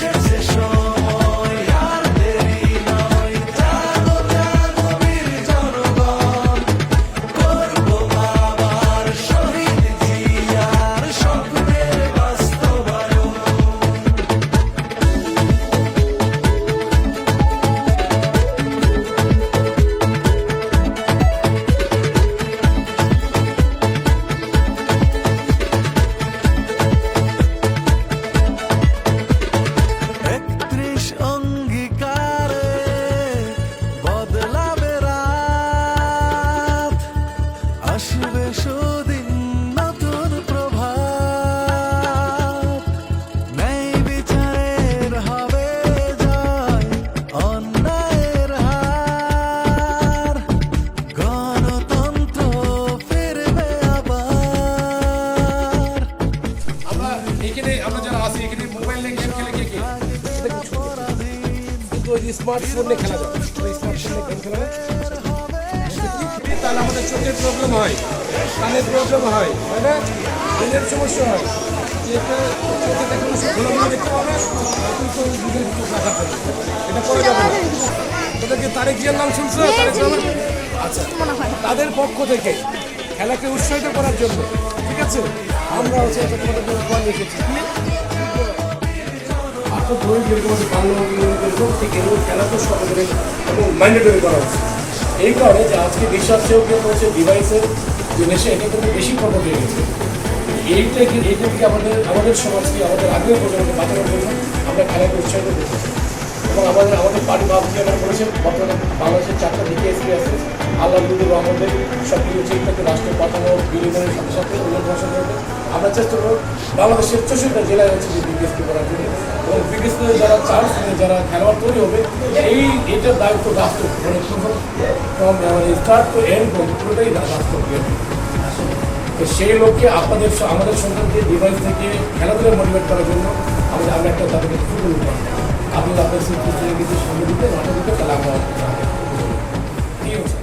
Cherche ses choses. আছে এখানে mobile নিয়ে গেম খেলে কে কে? কিন্তু ওই স্মার্টফোন খেলা যাবে গেম খেলা তাহলে আমাদের চোখের প্রবলেম হয়। কানের প্রবলেম হয় তাই না? সমস্যা হয়। এটা দেখতে কিন্তু আচ্ছা। তাদের পক্ষ থেকে খেলাকে উৎসাহিত করার জন্য ঠিক আছে? আমরা হচ্ছে আপনার ধরে যেরকম বাংলা এরকম ঠিক এরকম খেলা করা উচিত এই কারণে যে আজকে বিশ্বাস চেয়েও হচ্ছে ডিভাইসের যে নেশা এটা কিন্তু বেশি প্রভাব হয়ে গেছে। এইটা কি এইটা কি আমাদের আমাদের সমাজকে, আমাদের আগ্রহ পর্যন্ত বাঁচানোর জন্য আমরা খেলাকে উৎসাহিত করতে এবং আমাদের আমাদের পার্টি ভাবছি আমরা করেছে, বর্তমানে বাংলাদেশের চারটা ডিকেএসপি আছে। আল্লাহ দুদুর রহমদের সব কিছু ঠিক থাকে রাষ্ট্র পাঠানো বিনিময়ের সাথে সাথে করতে আমরা চেষ্টা করব বাংলাদেশের চৌষট্টি জেলায় হচ্ছে যে বিকেএসপি করার জন্য। এবং বিকেএসপি যারা চান্স যারা খেলোয়াড় তৈরি হবে, এই এটার দায়িত্ব রাষ্ট্র। মানে ফ্রম স্টার্ট টু এন্ড পুরোটাই রাষ্ট্র তো সেই লক্ষ্যে আপনাদের আমাদের সন্তানকে ডিভাইস থেকে খেলাধুলা মোটিভেট করার জন্য আমরা আমরা একটা তাদেরকে ফুটবল। আপনি আপনার সেই কিছু সঙ্গে দিতে মাঠে দিতে তাহলে আমরা ঠিক